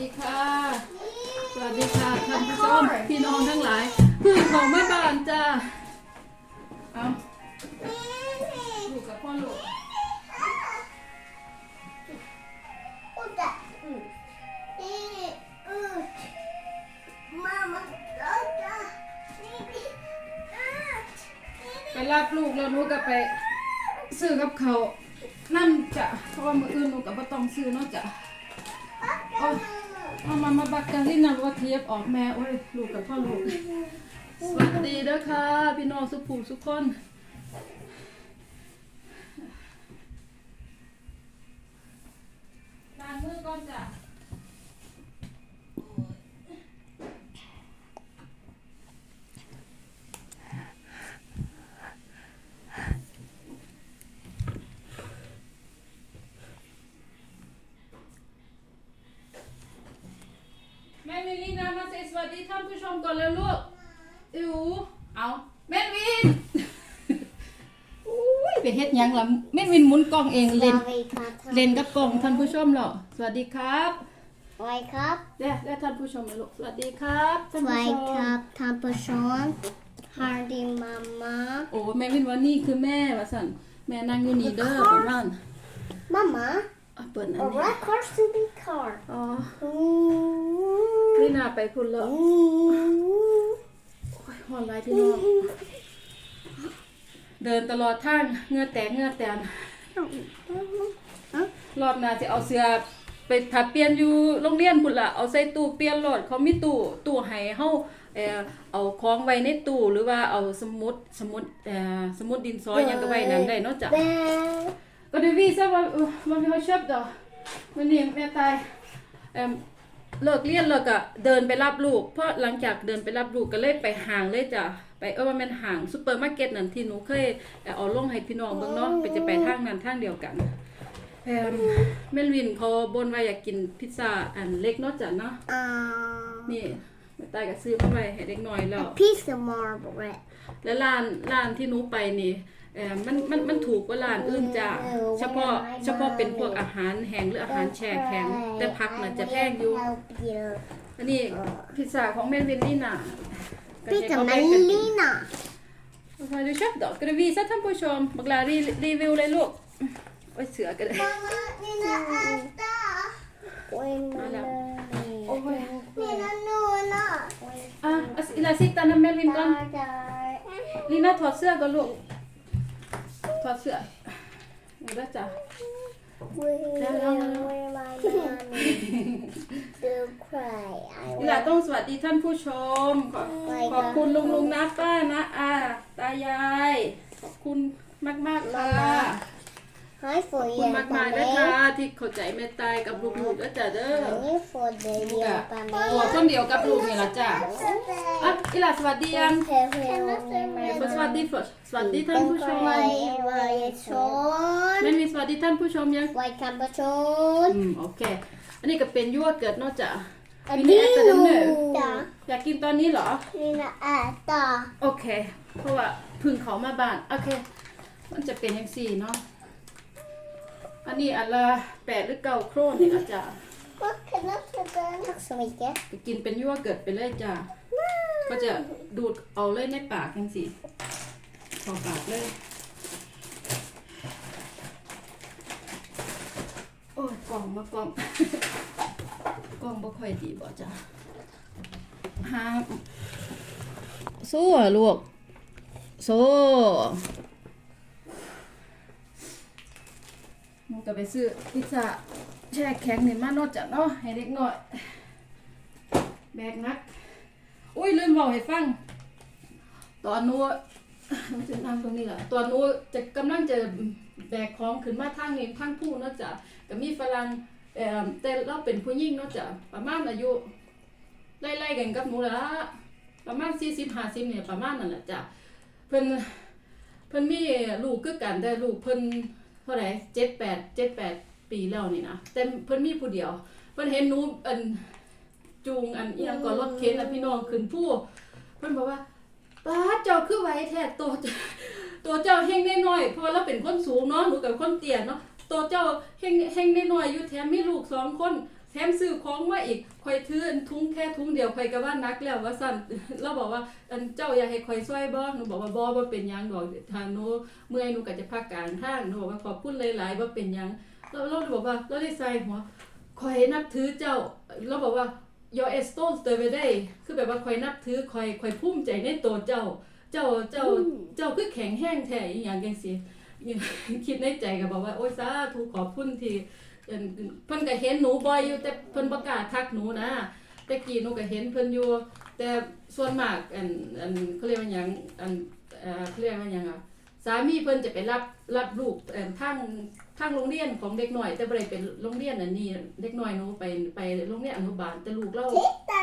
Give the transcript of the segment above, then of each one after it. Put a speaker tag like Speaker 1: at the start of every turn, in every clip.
Speaker 1: ดีค่ะ สวัสดีค่ะท่านผู้ชมพี่น้องทั้งหลายเพื่อนของแม่บ้านจ้าเอาลูกกับพ่อลูกไปรับลูกแล้วหนูก็ไปซื้อกับเขานั่นจ้ะเพราะว่ามืออื่นหนูก็บ่ต้องซื้อเนาะจ้ะอ้ย เอามามาบักกันที่นำว่าเทียบออกแม่โอ้ยลูกกับพ่อลูก สวัสดีเด้อค่ะพี่น้องสุภูสุกคนล้างมือก่อนจ้ะ ม่วินลีนามาเซสวัสดีท่านผู้ชมก่อนแล้วลูกอิ๋วเอาแม่วินอุ้ยไปเฮ็ดหยังล่ะแม่วินหมุนกล้องเองเล่นเล่นกับกล้องท่านผู้ชมเหรอสวัสดีครับ
Speaker 2: สวัสดีครับ
Speaker 1: เด้ได้ท่านผู้ชมเลยลูกสวัสดีครับท่าน
Speaker 2: สวั
Speaker 1: ผู้
Speaker 2: ส
Speaker 1: ช
Speaker 2: ดี
Speaker 1: ม
Speaker 2: ครับท่านผู้ชมฮาร์ดีมาม่า
Speaker 1: โอ้แม่วินว่านี่คือแม่ว่าสั่นแม่นั่งอยู่นี่เด้อประมาณ
Speaker 2: มาม่า
Speaker 1: อะ เปิดอัน
Speaker 2: a
Speaker 1: นี้
Speaker 2: red car to be car
Speaker 1: อ๋อ
Speaker 2: อืม
Speaker 1: นี่นาไปพุ่นแล้ว
Speaker 2: อืม
Speaker 1: โอ้ยหอนไรพี่น้องเดินตลอดทางเหงื่อแตกเหงื่อแตนรอบหน้าจะเอาเสื้อไปถัดเปลี่ยนอยู่โรงเรียนพุ่นละเอาใส่ตู้เปลี่ยนรถเขามีตู้ตู้ให้เฮาเอ่อเอาของไว้ในตู้หรือว่าเอาสมุดสมุดเอ่อสมุดดินสอหยังก็ไว้นั้นได้เนาะจ้ะ
Speaker 2: แม่
Speaker 1: ก็เดี๋ยววีซะว่าเออมันมีเขาชอบดอกวันนี้แม่ตายเอ่อเลิกเรียนแล้วก็เดินไปรับลูก เพราะหลังจากเดินไปรับลูกก็เลยไปห่างเลยจ้ะไปเออว่าแม่นห่างซุปเปอร์มาร์เก็ตนั่นที่หนูเคยเอาลงให้พี่น้องเบิ่งเนาะไปจะไปทางนั้นทางเดียวกันแอมแม่ลินเขาบนว่าอยากกินพิซซ่าอันเล็กเนาะจ้ะเนาะ
Speaker 2: อ่า
Speaker 1: นี่แม่ตายก็ซื้อมาไว้ให้เด็กน้อยแล้ว
Speaker 2: piece of marble red
Speaker 1: แล้วร้านร้านที่หนูไปนี่ เออมันมันมันถูกกว่าร้านอื่นจ้ะเฉพาะเฉพาะเป็นพวกอาหารแห้งหรืออาหารแช่แข็ง แต่ผักน่ะจะแพงอยู่ อันนี้พิซซ่าของแม่วินนี่น่ะ
Speaker 2: พี่กับ
Speaker 1: ก็
Speaker 2: แม
Speaker 1: ให้เขาแบ่งกันกิน
Speaker 2: ลี่น่ะ
Speaker 1: พอดูชอบดอกกระวีซะ ถอดเสื้อก่อนลูกถอดเสื้อเดี๋ยวจ้ะ
Speaker 2: Where where my mommy still cry I
Speaker 1: ลีน่าต้องสวัสดีท่านผู้ชม ขอบขอบคุณลุงลุงนะป้านะอาตายาย ขอบคุณมากมากๆค่ะ
Speaker 2: Hi
Speaker 1: ขอบ
Speaker 2: for
Speaker 1: คุณ
Speaker 2: you
Speaker 1: มากมากๆนะคะที่เข้าใจแม่ตายกับลูกๆแล้วจ้ะเด้อ
Speaker 2: Honey for the
Speaker 1: ลูก
Speaker 2: you
Speaker 1: อะตัวคนเดียวกับลูกนี่ละจ้ะอะอีหล่ะสวัสดียังสวัสดีฝสวัสดีท่านผู้ชม
Speaker 2: ไว้ชน
Speaker 1: แม่มีสวัสดีท่านผู้ชมยัง
Speaker 2: ไว้คำประชน
Speaker 1: อืมโอเค อันนี้ก็เป็นยั่วเกิดเนอกจาก
Speaker 2: อัน
Speaker 1: วิ
Speaker 2: นี้
Speaker 1: แอค
Speaker 2: หนู
Speaker 1: เนอร์
Speaker 2: จ้ะ
Speaker 1: อยากกินตอนนี้เหรอ
Speaker 2: นี่นะแอตตา
Speaker 1: โอเค เพราะว่าเพึ่งเขามาบ้าน โอเค มันจะเป็นอย่างสี่เนาะ อันนี้อันละแปดหรือเก้าโครนเนี่ยอาจารย์
Speaker 2: Vad kan jag sätta den? Tack så mycket.
Speaker 1: ก็กินเป็นยั่วเกิดไปเลยจ้าก็จะดูดเอาเลยในปากอย่างสี่เขอปากเลย โอ้ยกล่องมากล่อง กล่องบ่ค่อยดีบ่จ้าหาสู้อะลูกสู้ มันก็ไปซื้อพิซซ่าแช่แข็งนี่มานอกจากเนาะให้เด็กน้อย แบกนัก อุ้ยลืมบอกให้ฟัง ตอนนู้นมันจะนั่งตรงนี้แหละตอนนู้นจะกำลังจะแบกของขึ้นมาทางนี้ทางผู้เนาะจ้ะก็มีฝรั่งเอ่อแต่เราเป็นผู้หญิงเนาะจ้ะประมาณอายุไล่ๆกันกับหนูละประมาณสี่สิบห้าสิบเนี่ยประมาณนั่นแหละจ้ะเพิ่นเพิ่นมีลูกคือกันแต่ลูกเพิ่น เท่าไหร่เจ็ดแปดเจ็ดแปดปีแล้วนี่นะแต่เพิ่นมีผู้เดียว เพิ่นเห็นหนูอันจูงอันเอียงก่อนรถเข็นแล้วพี่น้องขึ้นผู้เพิ่นบอกว่าป้าเจ้าคือไว้แท้ตัวเจ้าตัวเจ้าเฮงน้อยๆเพราะว่าเราเป็นคนสูงเนาะหนูกับคนเตี้ยเนาะตัวเจ้าเฮงเฮงน้อยๆอยู่แถมมีลูกสองคน แถมซื้อของมาอีกคอยถืออันทุงแค่ทุงเดียวคอยก็ว่านักแล้วว่าสั่นเราบอกว่าอันเจ้าอยากให้คอยช่วยบ่หนูบอกว่าบ่บ่เป็นหยังดอกทางหนูเมื่อยหนูก็จะพักกลางทางหนูบอกว่าขอบคุณหลายๆบ่เป็นหยังเราเราบอกว่าเราได้ใส่หัวคอยนับถือเจ้าเราบอกว่า your e s t o n e ตัวไปได้คือแบบว่าคอยนับถือคอยคอยภูมิใจในตัวเจ้า เจ้าเจ้าเจ้าคือแข็งแห้งแท้อหย่างจังซี่คิดในใจก็บอกว่าโอ้ยสาธุขอบคุณที่ เอิ่นเพิ่นก็เห็นหนูบ่อยอยู่แต่เพิ่นบ่กล้าทักหนูนะแต่กี้หนูก็เห็นเพิ่นอยู่ แต่ส่วนมากอันอันเขาเรียกว่าหยังอันเอ่อเขาเรียกว่าหยังอะสามีเพิ่นจะไปรับรับลูกเอ่อทางทางโรงเรียนของเด็กน้อย แต่บ่ได้เป็นโรงเรียนอันนี้เด็กน้อยหนูไปไปโรงเรียนอนุบาลแต่ลูกเรา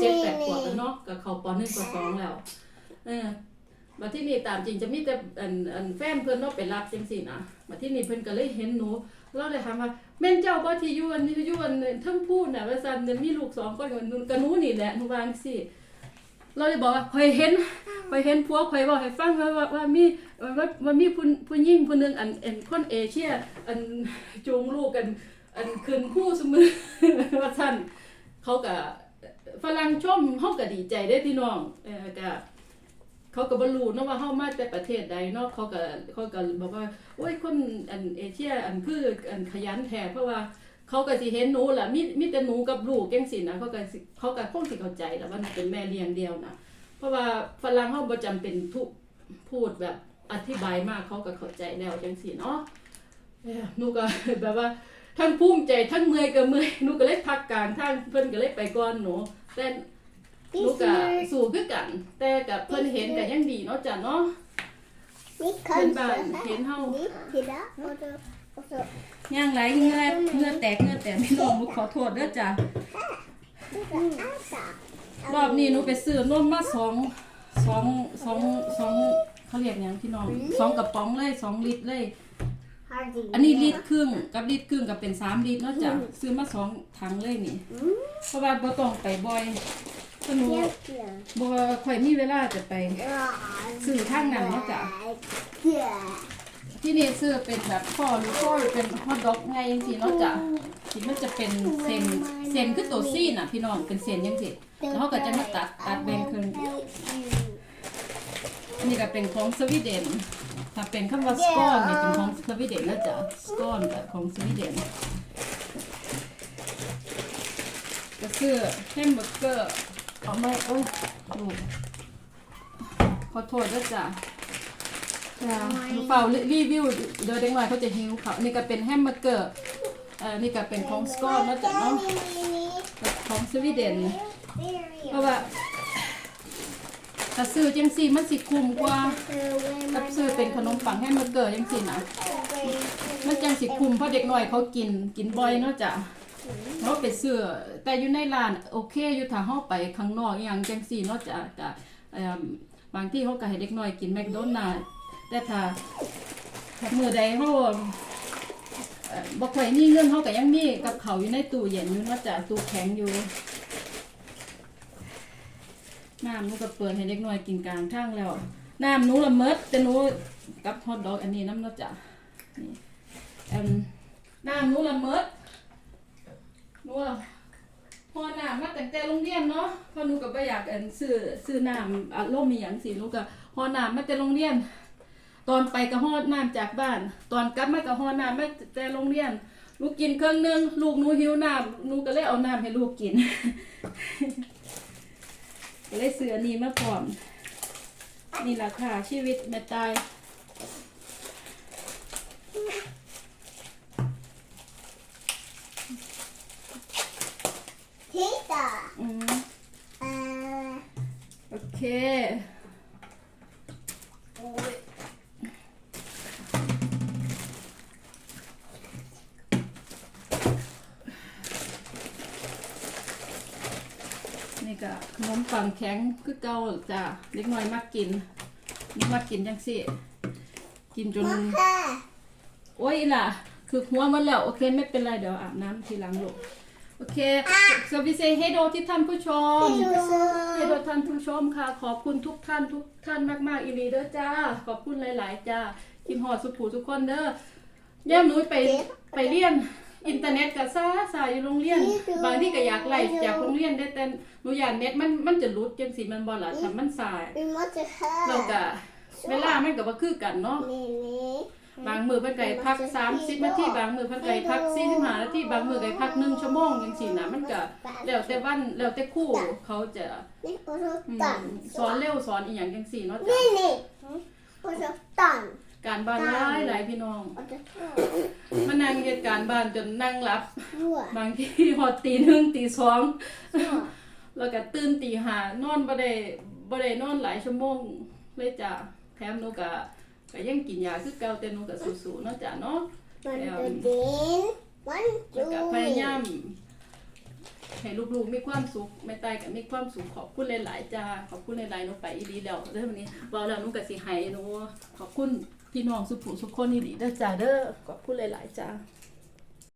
Speaker 1: เจ็ดแปดขวบแล้วเนาะก็เข้าปหนึ่งปสองแล้วเออมาที่นี่ตามจริงจะมีแต่อันอันแฟนเพิ่นเนาะไปรับจังซี่นะมาที่นี่เพิ่นก็เลยเห็นหนูเราเลยถามว่า แม่นเจ้าบ่ที่ยู่อันนี้อยู่อันเทั้งพูดน่ะว่าซั่นเนี่ยมีลูกสองคนกับหนูกับหนูนี่แหละหนูวาจังซี่เราเลยบอกว่าข่อยเห็นข่อยเห็นผัวข่อยบอกให้ฟังว่าว่าว่ามีว่าว่ามีผู้ผู้หญิงผู้หนึงอันอันคนเอเชียอันจูงลูกกัน อันคืนคู่เสมอว่าซั่นเขาก็ฝรั่งชมเฮาก็ดีใจได้พี่น้องเออก็ เขาก็บ่รู้เนาะว่าเฮามาแต่ประเทศใดเนาะเขาก็เขาก็บอกว่าโอ้ยคนอันเอเชียอันคืออันขยันแท้เพราะว่าเขาก็สิเห็นหนูล่ะมีมีแต่หนูกับลูกจังซี่นะเขาก็เขาก็คงสิเข้าใจแล้วว่าหนูเป็นแม่เลี้ยงเดียวนะเพราะว่าฝรั่งเฮาบ่จำเป็นทุกพูดแบบอธิบายมากเขาก็เข้าใจแล้วจังซี่เนาะหนูก็แบบว่าทั้งภูมิใจทั้งเมื่อยก็เมื่อยหนูก็เลยพักกลางทางเพิ่นก็เลยไปก่อนหนูแต่ หนูก็สู้คือกัน แต่กับเพิ่นเห็นก็ยังดีเนาะจ้ะเนาะ
Speaker 2: นี่
Speaker 1: เพิ่นบ้านเห็นเฮา
Speaker 2: นี่ผิดแล้วโอ้โหโอ้โห
Speaker 1: ย่างไหลเหงื่อเหงื่อแตกเหงื่อแตกพี่น้องหนูขอโทษเด้อจ้ะ
Speaker 2: อาสาร
Speaker 1: อบนี้หนูไปซื้อนมมาสองสองสองสองเขาเรียกหยังพี่น้องสองกระป๋องเลยสองลิตรเลย
Speaker 2: ฮาร์ดี
Speaker 1: อันนี้ลิตรครึ่งกับลิตรครึ่งกับเป็นสามลิตรเนาะจ้ะซื้อมาสองถังเลยนี่ เพราะว่าบ่ต้องไปบ่อย เพราะหนู
Speaker 2: เที่ยวเที่ยว
Speaker 1: บ่ค่อยมีเวลาจะไปสื่อทางนั้นเนาะจ้ะ
Speaker 2: เที่ยว
Speaker 1: ที่นี่ซื้อเป็นแบบพ่อหรือพ่อเป็นฮอทดอกไงจังซี่เนาะจ้ะที่มันจะเป็นเส้นเส้นคือตัวซี่น่ะ พี่น้องเป็นเส้นจังซี่แล้วเขาก็จะมาตัดตัดแบ่งครึ่งอันนี้ก็เป็นของสวีเดน ถ้าเป็นคำว่าสกอนนี่เป็นของสวีเดนนะจ๊ะสกอนแบบของสวีเดนก็ซื้อแฮมเบอร์เกอร์ เอาไม่โอ้ยดูขอโทษด้วยจ้ะจ้าเปล่ารีวิวเดี๋ยวเด็กน้อยเขาจะหิวเขานี่ก็เป็นแฮมเบอร์เกอร์เอ่อนี่ก็เป็นของสกอตนะจ๊ะเนาะของสวีเดนเพราะว่าถ้าซื้อจังซี่มันสิคุ้มกว่ากับซื้อเป็นขนมปังแฮมเบอร์เกอร์จังซี่นะมันจังสิคุ้มเพราะเด็กน้อยเขากินกินบ่อยเนาะจ้ะ เขาไปซื้อแต่อยู่ในร้านโอเคอยู่ถ้าเฮาไปข้างนอกอหย่างจังซี่เนาะจะก็เอิ่มบางที่เขาก็ให้เด็กน้อยกินแมคโดนัลด์แต่ถ้ามือใดเขาเอ่อบ่ค่อยมีเงินเขาก็ยังมีกับเขาวอยู่ในตู้เย็นอยู่เนาะจ้ะตู้แข็งอยู่ น้ำหนูก็เปิดให้เด็กน้อยกินกลางทางแล้ว น้ำหนูละเมิดแต่หนูกับฮอทดอกอันนี้น้ำเนาะจ้ะนี่อันน้ำหนูละเมิด นูอะพอน้ำมาตั้งแต่โรงเรียนเนาะพอหนูก็บ่อยากอันซื้อซื้อน้ำอารมณ์มีหยังสิหนูก็พอน้ำมาแต่โรงเรียน ตอนไปก็ฮอดน้ำจากบ้าน ตอนกลับมาก็ฮอดน้ำมาแต่โรงเรียน ลูกกินเครื่องนึงลูกหนูหิวน้ำหนูก็เลยเอาน้ำให้ลูกกิน ก็เลยซื้ออันนี้มาพร้อมนี่ราคาชีวิตแม่ตาย
Speaker 2: ทิตา
Speaker 1: อืม
Speaker 2: เอ่อ
Speaker 1: โอเคนี่ก็ขนมปังแข็งคือเก่าจ้ะเล็กน้อยมากกินนี่มากกินจังสิกินจน
Speaker 2: ค่ะ
Speaker 1: โอ้ยล่ะ คือหัวมันแล้ว โอเค ไม่เป็นไร เดี๋ยวอาบน้ำทีหลังลูก โอเคสวัสดีเฮโดที่ท่านผู้ชม
Speaker 2: พี่ชู
Speaker 1: เฮโดท่านผู้ชมค่ะ ขอบคุณทุกท่านทุกท่านมากๆอีรีเด้อจ้า ขอบคุณหลาย ๆ จ้ากินหอดสุขผูทุกคนเด้อย่ามหนูไปไปเรียนอินเทอร์เน็ตก็ซ่าซาอยู่โรงเรียน บางที่ก็อยากไล่จากโรงเรียนได้แต่หนูอยากเน็ตมันมันจะหลุดจังซี่มันบ่ล่ะถ้ามันสาย
Speaker 2: We moeten
Speaker 1: เรา
Speaker 2: gaan.
Speaker 1: ก็เวลามันก็บ่คือกันเนาะ
Speaker 2: Nee, nee.
Speaker 1: บางมือเพิ่นก็ให้พัก 30นาทีบางมือเพิ่นก็ให้พัก45นาทีบางมือก็ให้พัก1ชั่วโมงจังซี่นะมันก็แล้วแต่วันแล้วแต่ครูเขาจะ
Speaker 2: Nee, also
Speaker 1: อืม
Speaker 2: dan.
Speaker 1: สอนเร็วสอนอีหยังจังซี่เนาะจ้ะ
Speaker 2: Nee, nee. Also dan.
Speaker 1: การบ้านหลายหลายพี่น้อง
Speaker 2: Also
Speaker 1: มานั่งเฮ็ดการบ้านจนนั่งหลับ
Speaker 2: Ruhe.
Speaker 1: บางทีฮอดตีหนึ่งตีสอง
Speaker 2: Ruhe.
Speaker 1: แล้วก็ตื่นตีห้านอนบ่ได้บ่ได้นอนหลายชั่วโมงเลยจ้ะแถมหนูก็ ก็ยังกินยาคือเก่าแต่หนูก็สู้ๆเนาะจ้ะเนาะ
Speaker 2: One,
Speaker 1: Ja.
Speaker 2: two, three. One,
Speaker 1: แล้ว
Speaker 2: two,
Speaker 1: ก็พยายาม
Speaker 2: three.
Speaker 1: ให้ลูกๆมีความสุขแม่ตายก็มีความสุขขอบคุณหลายๆจ้าขอบคุณหลายๆหนูไปอีหลีแล้วเด้อวันนี้เว้าแล้วหนูก็สิให้หนูขอบคุณพี่น้องสุขผู้สุขคนอีหลีเด้อจ้าเด้อขอบคุณหลายๆจ้า